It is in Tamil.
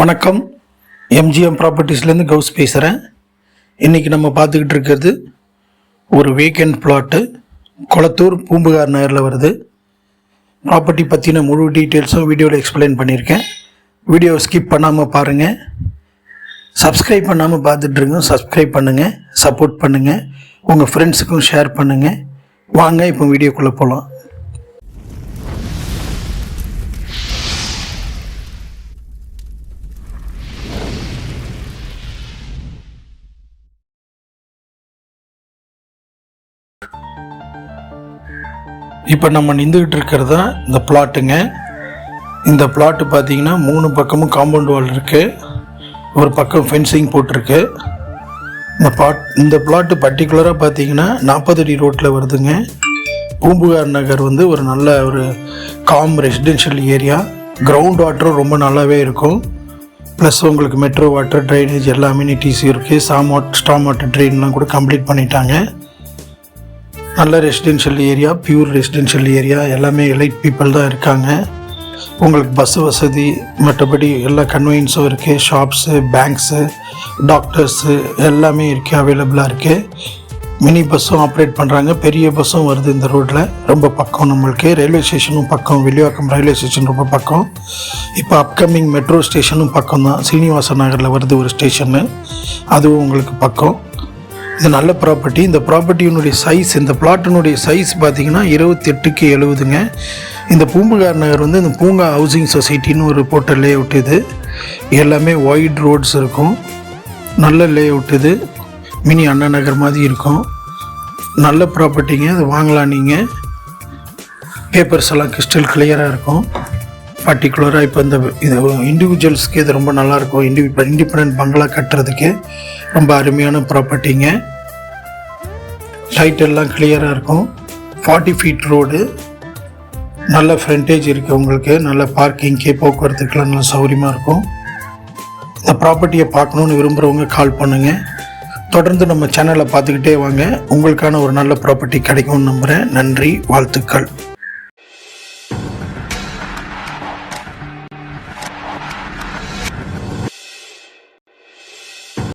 வணக்கம். எம்ஜிஎம் ப்ராப்பர்ட்டிஸ்லேருந்து கவுஸ் பேசுகிறேன் இன்றைக்கி நம்ம பார்த்துக்கிட்டு இருக்கிறது ஒரு வேக்கண்ட் பிளாட்டு கொளத்தூர் பூம்புகார் நகரில் வருது. ப்ராப்பர்ட்டி பற்றின முழு டீட்டெயில்ஸும் வீடியோவில் எக்ஸ்பிளைன் பண்ணியிருக்கேன். வீடியோ ஸ்கிப் பண்ணாமல் பாருங்கள் சப்ஸ்கிரைப் பண்ணாமல் பார்த்துட்ருங்க சப்ஸ்கிரைப் பண்ணுங்கள் சப்போர்ட் பண்ணுங்கள் உங்கள் ஃப்ரெண்ட்ஸுக்கும் ஷேர் பண்ணுங்கள் வாங்க இப்போ வீடியோக்குள்ளே போகலாம் இப்போ நம்ம நின்றுக்கிட்டு இருக்கிறது தான் இந்த பிளாட்டுங்க இந்த பிளாட்டு பார்த்தீங்கன்னா மூணு பக்கமும் காம்பவுண்ட் வால் இருக்குது ஒரு பக்கம் ஃபென்சிங் போட்டிருக்கு. இந்த பாட் இந்த பிளாட்டு பர்டிகுலராக பார்த்தீங்கன்னா நாற்பது அடி ரோட்டில் வருதுங்க. பூம்புகார் நகர் வந்து ஒரு நல்ல ஒரு காம் ரெசிடென்ஷியல் ஏரியா கிரவுண்ட் வாட்டரும் ரொம்ப நல்லாவே இருக்கும். ப்ளஸ் உங்களுக்கு மெட்ரோ வாட்டர் ட்ரைனேஜ் எல்லா அம்யூனிட்டிஸும் இருக்குது சாம் வாட் ஸ்டாம் வாட்டர் ட்ரெயின்லாம் கூட கம்ப்ளீட் பண்ணிட்டாங்க. நல்ல residential area pure residential area எல்லாமே எலைட் பீப்புள் தான் இருக்காங்க. உங்களுக்கு பஸ் வசதி மற்றபடி எல்லா கன்வீனியன்ஸும் இருக்குது ஷாப்ஸு பேங்க்ஸு டாக்டர்ஸு எல்லாமே இருக்குது அவைலபிளாக இருக்குது மினி பஸ்ஸும் ஆப்ரேட் பண்ணுறாங்க பெரிய பஸ்ஸும் வருது இந்த ரோட்டில் ரொம்ப பக்கம் நம்மளுக்கு. ரயில்வே ஸ்டேஷனும் பக்கம். வெளியாக்கம் ரயில்வே ஸ்டேஷன் ரொம்ப பக்கம். இப்போ அப்கமிங் மெட்ரோ ஸ்டேஷனும் பக்கம் தான் சீனிவாச நகரில் வருது ஒரு ஸ்டேஷனு அதுவும் உங்களுக்கு பக்கம். இது நல்ல ப்ராப்பர்ட்டி இந்த ப்ராப்பர்ட்டியினுடைய சைஸ் இந்த பிளாட்டினுடைய சைஸ் பார்த்தீங்கன்னா இருபத்தெட்டுக்கு எழுபதுங்க. இந்த பூம்புகார் நகர் வந்து இந்த பூங்கா ஹவுசிங் சொசைட்டின்னு ஒரு போட்ட லே அவுட் இது. எல்லாமே ஒயிட் ரோட்ஸ் இருக்கும். நல்ல லே அவுட் இது. மினி அண்ணா நகர் மாதிரி இருக்கும். நல்ல ப்ராப்பர்ட்டிங்க அது வாங்கலாம் நீங்கள் பேப்பர்ஸ் எல்லாம் கிறிஸ்டல் கிளியராக இருக்கும். பர்டிகுலராக இப்போ இந்த இது இண்டிவிஜுவல்ஸ்க்கு இது ரொம்ப நல்லாயிருக்கும் இண்டிவி இண்டிபெண்ட் பங்களா கட்டுறதுக்கு ரொம்ப அருமையான ப்ராப்பர்ட்டிங்க லைட் எல்லாம் கிளியராக இருக்கும். ஃபார்ட்டி ஃபீட் ரோடு நல்ல ஃப்ரண்டேஜ் இருக்குது உங்களுக்கு. நல்ல பார்க்கிங்க்கு போக்குவரத்துக்கெல்லாம் நல்ல சௌகரியமாக இருக்கும். இந்த ப்ராப்பர்ட்டியை பார்க்கணுன்னு விரும்புகிறவங்க கால் பண்ணுங்கள் தொடர்ந்து நம்ம சேனலை பார்த்துக்கிட்டே வாங்க. உங்களுக்கான ஒரு நல்ல ப்ராப்பர்ட்டி கிடைக்கும்னு நம்புகிறேன் நன்றி வாழ்த்துக்கள்.